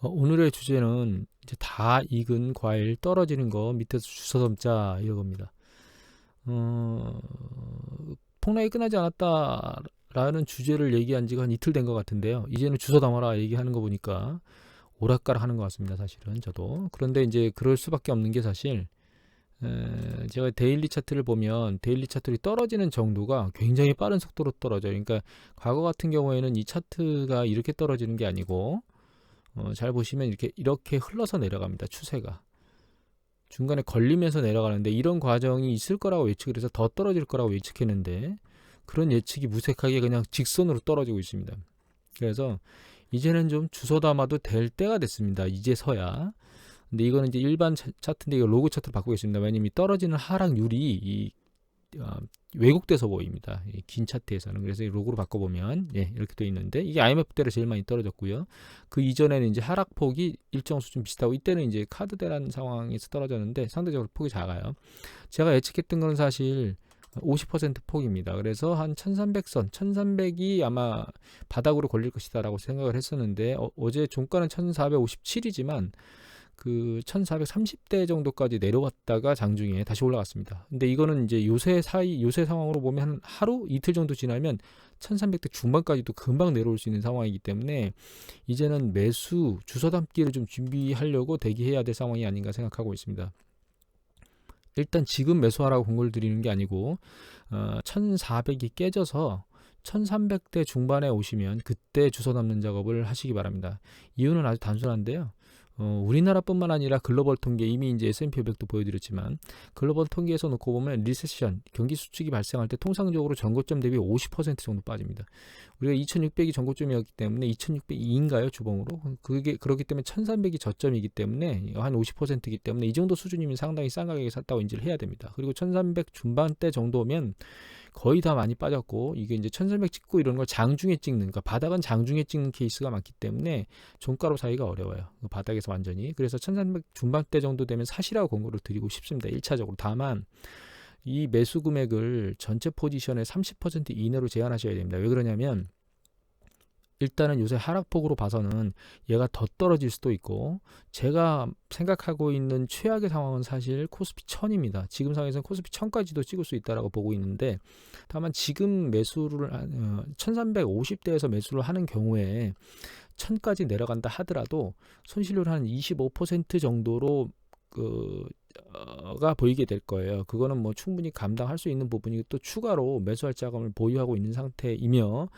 어, 오늘의 주제는 이제 다 익은 과일 떨어지는 거 밑에서 주워 담자 이겁니다. 어, 폭락이 끝나지 않았다라는 주제를 얘기한 지가 한 이틀 된 것 같은데요. 이제는 주워 담아라 얘기하는 거 보니까 오락가락 하는 것 같습니다. 사실은 저도. 그런데 이제 그럴 수밖에 없는 게 사실 에, 제가 데일리 차트를 보면 데일리 차트이 떨어지는 정도가 굉장히 빠른 속도로 떨어져요. 그러니까 과거 같은 경우에는 이 차트가 이렇게 떨어지는 게 아니고 어, 잘 보시면 이렇게 이렇게 흘러서 내려갑니다. 추세가 중간에 걸리면서 내려가는데 이런 과정이 있을 거라고 예측을 해서 더 떨어질 거라고 예측했는데 그런 예측이 무색하게 그냥 직선으로 떨어지고 있습니다. 그래서 이제는 좀 주워 담아도 될 때가 됐습니다. 이제서야. 근데 이거는 이제 일반 차트인데 이거 로그 차트로 바꾸겠습니다. 왜냐면 떨어지는 하락률이 이 어, 왜곡돼서 보입니다. 긴 차트에서는 그래서 로고로 바꿔보면 예, 이렇게 돼 있는데 이게 IMF 때로 제일 많이 떨어졌고요. 그 이전에는 이제 하락폭이 일정 수준 비슷하고 이때는 이제 카드 대란 상황에서 떨어졌는데 상대적으로 폭이 작아요. 제가 예측했던 건 사실 50% 폭입니다. 그래서 한 1300선, 1300이 아마 바닥으로 걸릴 것이다라고 생각을 했었는데 어, 제 종가는 1457이지만 그 1430대 정도까지 내려왔다가 장중에 다시 올라갔습니다. 근데 이거는 이제 요새 사이 요새 상황으로 보면 한 하루 이틀 정도 지나면 1300대 중반까지도 금방 내려올 수 있는 상황이기 때문에 이제는 매수 주서 담기를 좀 준비하려고 대기해야 될 상황이 아닌가 생각하고 있습니다. 일단 지금 매수하라고 공고를 드리는 게 아니고 어, 1400이 깨져서 1300대 중반에 오시면 그때 주소 담는 작업을 하시기 바랍니다. 이유는 아주 단순한데요. 어, 우리나라뿐만 아니라 글로벌 통계 이미 이제 S&P 500도 보여드렸지만 글로벌 통계에서 놓고 보면 리세션 경기 수축이 발생할 때 통상적으로 전고점 대비 50% 정도 빠집니다. 우리가 2,600이 전고점이었기 때문에 2,602인가요 주봉으로 그게 그렇기 때문에 1,300이 저점이기 때문에 한 50%이기 때문에 이 정도 수준이면 상당히 싼 가격에 샀다고 인지를 해야 됩니다. 그리고 1,300 중반대 정도면 거의 다 많이 빠졌고 이게 이제 1300 찍고 이런 걸 장중에 찍는 그러니까 바닥은 장중에 찍는 케이스가 많기 때문에 종가로 사기가 어려워요. 그 바닥에서 완전히. 그래서 1300 중반대 정도 되면 사시라고 권고를 드리고 싶습니다. 1차적으로. 다만 이 매수 금액을 전체 포지션의 30% 이내로 제한하셔야 됩니다. 왜 그러냐면 일단은 요새 하락폭으로 봐서는 얘가 더 떨어질 수도 있고 제가 생각하고 있는 최악의 상황은 사실 코스피 1000입니다. 지금 상황에서는 코스피 1000까지도 찍을 수 있다라고 보고 있는데 다만 지금 매수를 어, 1350대에서 매수를 하는 경우에 1000까지 내려간다 하더라도 손실률 한25% 정도로 그가 보이게 될 거예요. 그거는 뭐 충분히 감당할 수 있는 부분이고 또 추가로 매수할 자금을 보유하고 있는 상태이며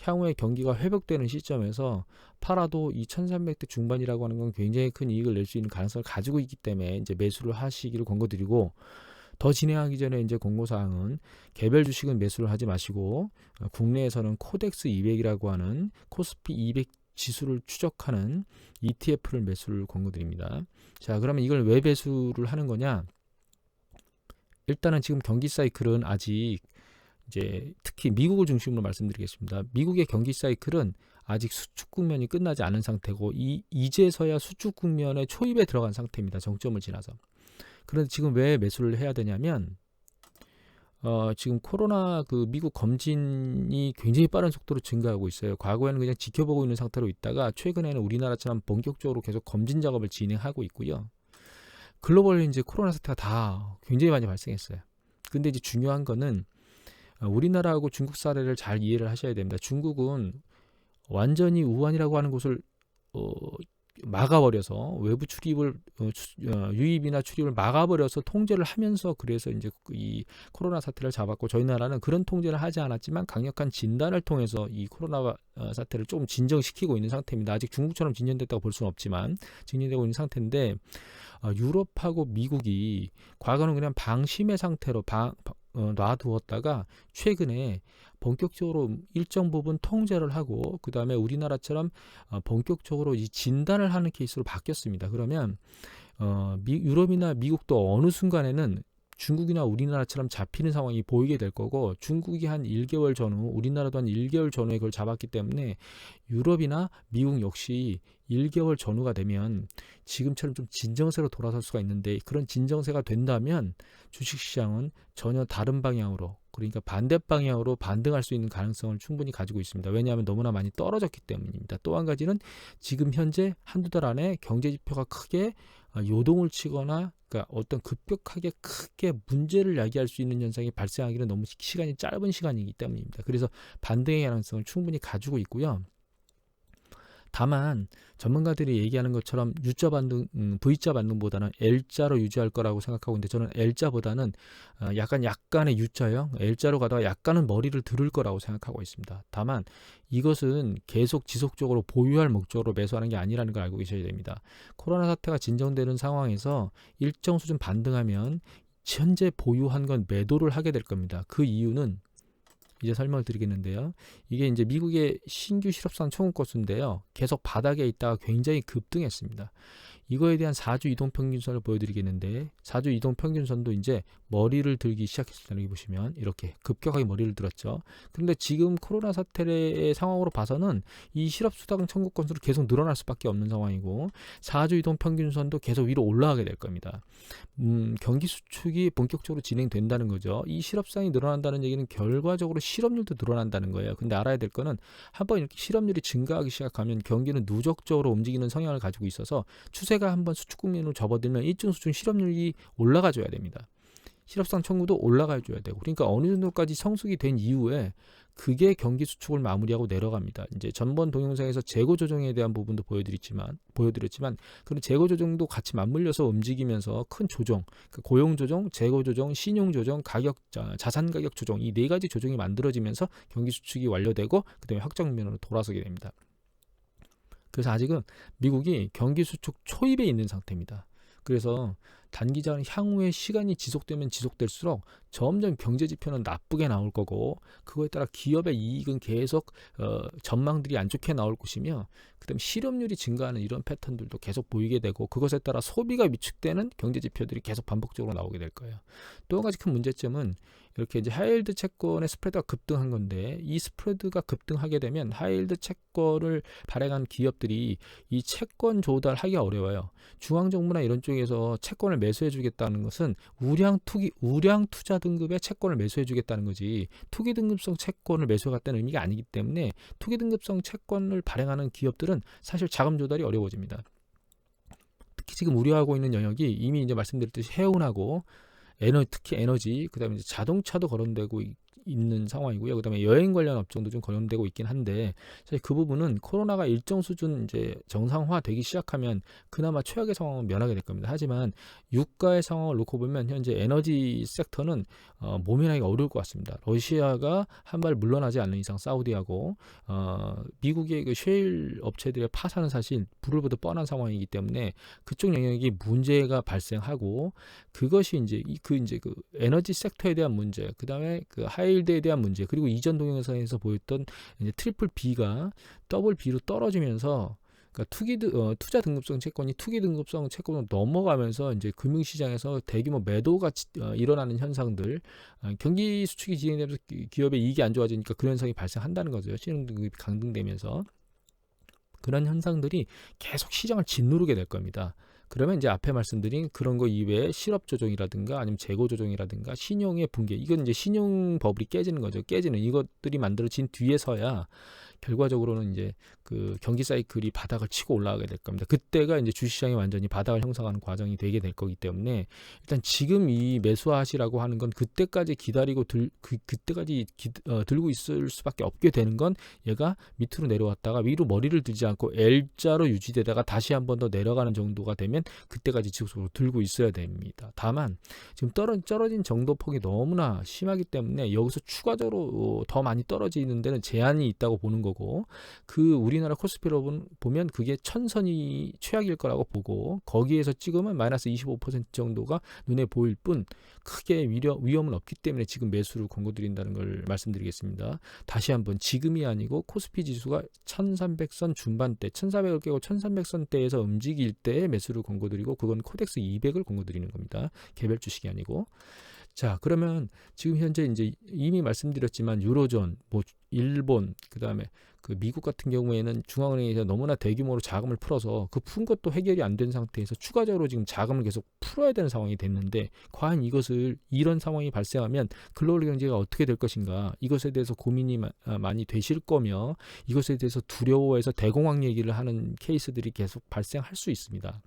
향후에 경기가 회복되는 시점에서 팔아도 이 1300대 중반이라고 하는 건 굉장히 큰 이익을 낼 수 있는 가능성을 가지고 있기 때문에 이제 매수를 하시기를 권고드리고 더 진행하기 전에 이제 공고사항은 개별 주식은 매수를 하지 마시고 어, 국내에서는 코덱스 200이라고 하는 코스피 200 지수를 추적하는 ETF를 매수를 권고드립니다. 자, 그러면 이걸 왜 매수를 하는 거냐? 일단은 지금 경기 사이클은 아직 이제 특히 미국을 중심으로 말씀드리겠습니다. 미국의 경기 사이클은 아직 수축 국면이 끝나지 않은 상태고 이 이제서야 수축 국면에 초입에 들어간 상태입니다. 정점을 지나서. 그런데 지금 왜 매수를 해야 되냐면 어, 지금 코로나 그 미국 검진이 굉장히 빠른 속도로 증가하고 있어요. 과거에는 그냥 지켜보고 있는 상태로 있다가 최근에는 우리나라처럼 본격적으로 계속 검진 작업을 진행하고 있고요. 글로벌 이제 코로나 사태가 다 굉장히 많이 발생했어요. 근데 이제 중요한 거는 어, 우리나라하고 중국 사례를 잘 이해를 하셔야 됩니다. 중국은 완전히 우한이라고 하는 곳을 어, 막아버려서 외부 출입을 어, 어, 유입이나 출입을 막아버려서 통제를 하면서 그래서 이제 그이 코로나 사태를 잡았고 저희 나라는 그런 통제를 하지 않았지만 강력한 진단을 통해서 이 코로나 어, 사태를 조금 진정시키고 있는 상태입니다. 아직 중국처럼 진전됐다고 볼 수는 없지만 진전되고 있는 상태인데 어, 유럽하고 미국이 과거는 그냥 방심의 상태로 방, 어, 놔두었다가 최근에 본격적으로 일정 부분 통제를 하고 그 다음에 우리나라처럼 어, 본격적으로 이 진단을 하는 케이스로 바뀌었습니다. 그러면 어, 미, 유럽이나 미국도 어느 순간에는 중국이나 우리나라처럼 잡히는 상황이 보이게 될 거고 중국이 한 1개월 전후 우리나라도 한 1개월 전후에 그걸 잡았기 때문에 유럽이나 미국 역시 1개월 전후가 되면 지금처럼 좀 진정세로 돌아설 수가 있는데 그런 진정세가 된다면 주식시장은 전혀 다른 방향으로 그러니까 반대 방향으로 반등할 수 있는 가능성을 충분히 가지고 있습니다. 왜냐하면 너무나 많이 떨어졌기 때문입니다. 또 한 가지는 지금 현재 한두 달 안에 경제 지표가 크게 아, 요동을 치거나 그러니까 어떤 급격하게 크게 문제를 야기할 수 있는 현상이 발생하기는 너무 시간이 짧은 시간이기 때문입니다. 그래서 반등의 가능성을 충분히 가지고 있고요. 다만 전문가들이 얘기하는 것처럼 U자 반등, 음, V자 반등보다는 L자로 유지할 거라고 생각하고 있는데 저는 L자보다는 어, 약간 약간의 U자형 L자로 가다가 약간은 머리를 들을 거라고 생각하고 있습니다. 다만 이것은 계속 지속적으로 보유할 목적으로 매수하는 게 아니라는 걸 알고 계셔야 됩니다. 코로나 사태가 진정되는 상황에서 일정 수준 반등하면 현재 보유한 건 매도를 하게 될 겁니다. 그 이유는 이제 설명을 드리겠는데요. 이게 이제 미국의 신규 실업상 청구 건수인데요. 계속 바닥에 있다가 굉장히 급등했습니다. 이거에 대한 4주 이동 평균선을 보여드리겠는데 4주 이동 평균선도 이제 머리를 들기 시작했습니다. 여기 보시면 이렇게 급격하게 머리를 들었죠. 그런데 지금 코로나 사태의 상황으로 봐서는 이 실업수당 청구 건수로 계속 늘어날 수밖에 없는 상황이고 4주 이동 평균선도 계속 위로 올라가게 될 겁니다. 음, 경기 수축이 본격적으로 진행된다는 거죠. 이 실업상이 늘어난다는 얘기는 결과적으로 실업률도 늘어난다는 거예요. 근데 알아야 될 거는 한번 이렇게 실업률이 증가하기 시작하면 경기는 누적적으로 움직이는 성향을 가지고 있어서 추세가 한번 수축 국면으로 접어들면 일정 수준 실업률이 올라가줘야 됩니다. 실업상 청구도 올라가 줘야 되고 그러니까 어느 정도까지 성숙이 된 이후에 그게 경기 수축을 마무리하고 내려갑니다. 이제 전번 동영상에서 재고 조정에 대한 부분도 보여드렸지만 보여드렸지만 그런 재고 조정도 같이 맞물려서 움직이면서 큰 조정, 그 고용 조정, 재고 조정, 신용 조정, 가격 자산 가격 조정 이 네 가지 조정이 만들어지면서 경기 수축이 완료되고 그다음에 확정면으로 돌아서게 됩니다. 그래서 아직은 미국이 경기 수축 초입에 있는 상태입니다. 그래서 단기적인 향후에 시간이 지속되면 지속될수록 점점 경제 지표는 나쁘게 나올 거고 그거에 따라 기업의 이익은 계속 어, 전망들이 안 좋게 나올 것이며 그다음 실업률이 증가하는 이런 패턴들도 계속 보이게 되고 그것에 따라 소비가 위축되는 경제 지표들이 계속 반복적으로 나오게 될 거예요. 또 한 가지 큰 문제점은 이렇게 이제 하이힐드 채권의 스프레드가 급등한 건데 이 스프레드가 급등하게 되면 하이힐드 채권을 발행한 기업들이 이 채권 조달하기 어려워요. 중앙 정부나 이런 쪽에서 채권을 매수해 주겠다는 것은 우량 투기 우량 투자 등급의 채권을 매수해 주겠다는 거지 투기 등급성 채권을 매수하겠다는 의미가 아니기 때문에 투기 등급성 채권을 발행하는 기업들은 사실 자금 조달이 어려워집니다. 특히 지금 우려하고 있는 영역이 이미 이제 말씀드렸듯이 해운하고 에너 특히 에너지 그다음에 이제 자동차도 거론되고 있는 상황이고요. 그다음에 여행 관련 업종도 좀 거론되고 있긴 한데 사실 그 부분은 코로나가 일정 수준 이제 정상화 되기 시작하면 그나마 최악의 상황은 면하게 될 겁니다. 하지만 유가의 상황을 놓고 보면 현재 에너지 섹터는 어, 모면하기가 어려울 것 같습니다. 러시아가 한 발 물러나지 않는 이상 사우디하고 어, 미국의 그 셰일 업체들의 파산은 사실 불을 보듯 뻔한 상황이기 때문에 그쪽 영역이 문제가 발생하고 그것이 이제 그 이제 그 에너지 섹터에 대한 문제, 그다음에 그 하이 하이힐드에 대한 문제 그리고 이전 동영상에서 보였던 이제 트리플 B가 더블 B로 떨어지면서 그러니까 투기 어, 투자 등급성 채권이 투기 등급성 채권으로 넘어가면서 이제 금융시장에서 대규모 매도가 어, 일어나는 현상들 어, 경기 수축이 진행되면서 기업의 이익이 안 좋아지니까 그런 현상이 발생한다는 거죠 신용 등급이 강등되면서 그런 현상들이 계속 시장을 짓누르게 될 겁니다. 그러면 이제 앞에 말씀드린 그런 거 이외에 실업 조정이라든가 아니면 재고 조정이라든가 신용의 붕괴 이건 이제 신용 버블이 깨지는 거죠. 깨지는 이것들이 만들어진 뒤에서야 결과적으로는 이제 그 경기 사이클이 바닥을 치고 올라가게 될 겁니다. 그때가 이제 주시장이 완전히 바닥을 형성하는 과정이 되게 될 거기 때문에 일단 지금 이 매수하시라고 하는 건 그때까지 기다리고 들, 그, 그때까지 기, 어, 들고 있을 수밖에 없게 되는 건 얘가 밑으로 내려왔다가 위로 머리를 들지 않고 L자로 유지되다가 다시 한 번 더 내려가는 정도가 되면 그때까지 지속적으로 들고 있어야 됩니다. 다만 지금 떨어, 떨어진 정도 폭이 너무나 심하기 때문에 여기서 추가적으로 더 많이 떨어지는 데는 제한이 있다고 보는 거고 그 우리나라 코스피로 보면 그게 천선이 최악일 거라고 보고 거기에서 찍으면 마이너스 25% 정도가 눈에 보일 뿐 크게 위험은 없기 때문에 지금 매수를 권고드린다는 걸 말씀드리겠습니다. 다시 한번 지금이 아니고 코스피 지수가 1300선 중반대 1400을 깨고 1300선대에서 움직일 때 매수를 권고드리고 그건 코덱스 200을 권고드리는 겁니다. 개별 주식이 아니고 자, 그러면 지금 현재 이제 이미 말씀드렸지만 유로존, 뭐 일본, 그다음에 그 미국 같은 경우에는 중앙은행에서 너무나 대규모로 자금을 풀어서 그 푼 것도 해결이 안 된 상태에서 추가적으로 지금 자금을 계속 풀어야 되는 상황이 됐는데 과연 이것을 이런 상황이 발생하면 글로벌 경제가 어떻게 될 것인가 이것에 대해서 고민이 마- 아, 많이 되실 거며 이것에 대해서 두려워해서 대공황 얘기를 하는 케이스들이 계속 발생할 수 있습니다.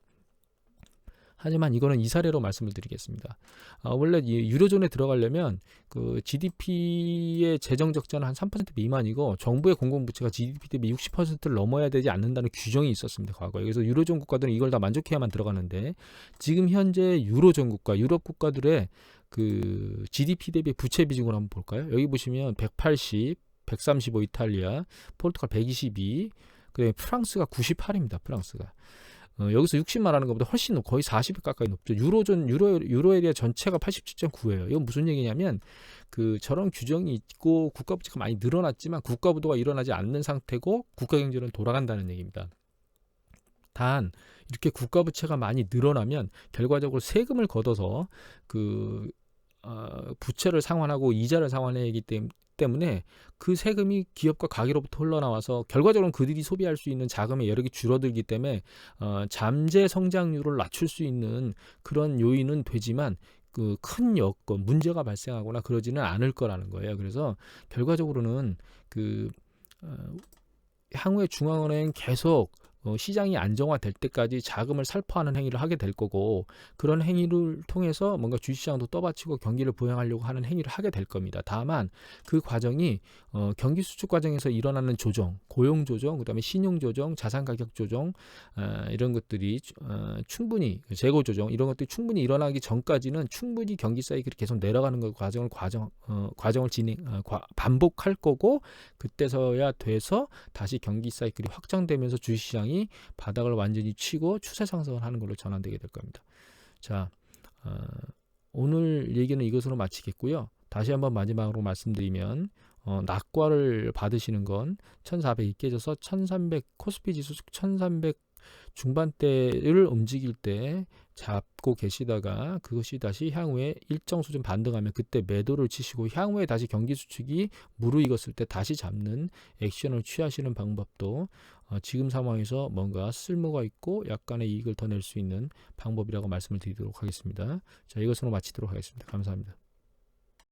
하지만 이거는 이 사례로 말씀을 드리겠습니다. 아, 원래 이 유로존에 들어가려면 그 GDP의 재정 적자는 한 3% 미만이고 정부의 공공부채가 GDP 대비 60%를 넘어야 되지 않는다는 규정이 있었습니다. 과거에. 그래서 유로존 국가들은 이걸 다 만족해야만 들어가는데 지금 현재 유로존 국가, 유럽 국가들의 그 GDP 대비 부채 비중을 한번 볼까요? 여기 보시면 180, 135 이탈리아, 포르투갈 122, 그다음에 프랑스가 98입니다. 프랑스가. 어, 여기서 60 말하는 것보다 훨씬 높, 거의 40배 가까이 높죠. 유로존 유로 유로 에리아 전체가 87.9예요. 이건 무슨 얘기냐면 그 저런 규정이 있고 국가 부채가 많이 늘어났지만 국가 부도가 일어나지 않는 상태고 국가 경제는 돌아간다는 얘기입니다. 단 이렇게 국가 부채가 많이 늘어나면 결과적으로 세금을 걷어서 그 어, 부채를 상환하고 이자를 상환해야 하기 때문에 때문에 그 세금이 기업과 가게로부터 흘러나와서 결과적으로 그들이 소비할 수 있는 자금의 여력이 줄어들기 때문에 어, 잠재 성장률을 낮출 수 있는 그런 요인은 되지만 그 큰 여건 문제가 발생하거나 그러지는 않을 거라는 거예요. 그래서 결과적으로는 그 어, 향후에 중앙은행 계속 어, 시장이 안정화될 때까지 자금을 살포하는 행위를 하게 될 거고 그런 행위를 통해서 뭔가 주식시장도 떠받치고 경기를 부양하려고 하는 행위를 하게 될 겁니다. 다만 그 과정이 어, 경기 수축 과정에서 일어나는 조정, 고용 조정, 그다음에 신용 조정, 자산 가격 조정 어, 이런 것들이 어, 충분히 재고 조정 이런 것들이 충분히 일어나기 전까지는 충분히 경기 사이클이 계속 내려가는 그 과정을 과정 어, 과정을 진행 어, 과, 반복할 거고 그때서야 돼서 다시 경기 사이클이 확장되면서 주식시장이 바닥을 완전히 치고 추세 상승을 하는 걸로 전환되게 될 겁니다. 자, 어, 오늘 얘기는 이것으로 마치겠고요. 다시 한번 마지막으로 말씀드리면 어, 낙과를 받으시는 건 1400이 깨져서 1300 코스피 지수 1300 중반대를 움직일 때 잡고 계시다가 그것이 다시 향후에 일정 수준 반등하면 그때 매도를 치시고 향후에 다시 경기 수축이 무르익었을 때 다시 잡는 액션을 취하시는 방법도 어, 지금 상황에서 뭔가 쓸모가 있고 약간의 이익을 더 낼 수 있는 방법이라고 말씀을 드리도록 하겠습니다. 자, 이것으로 마치도록 하겠습니다. 감사합니다.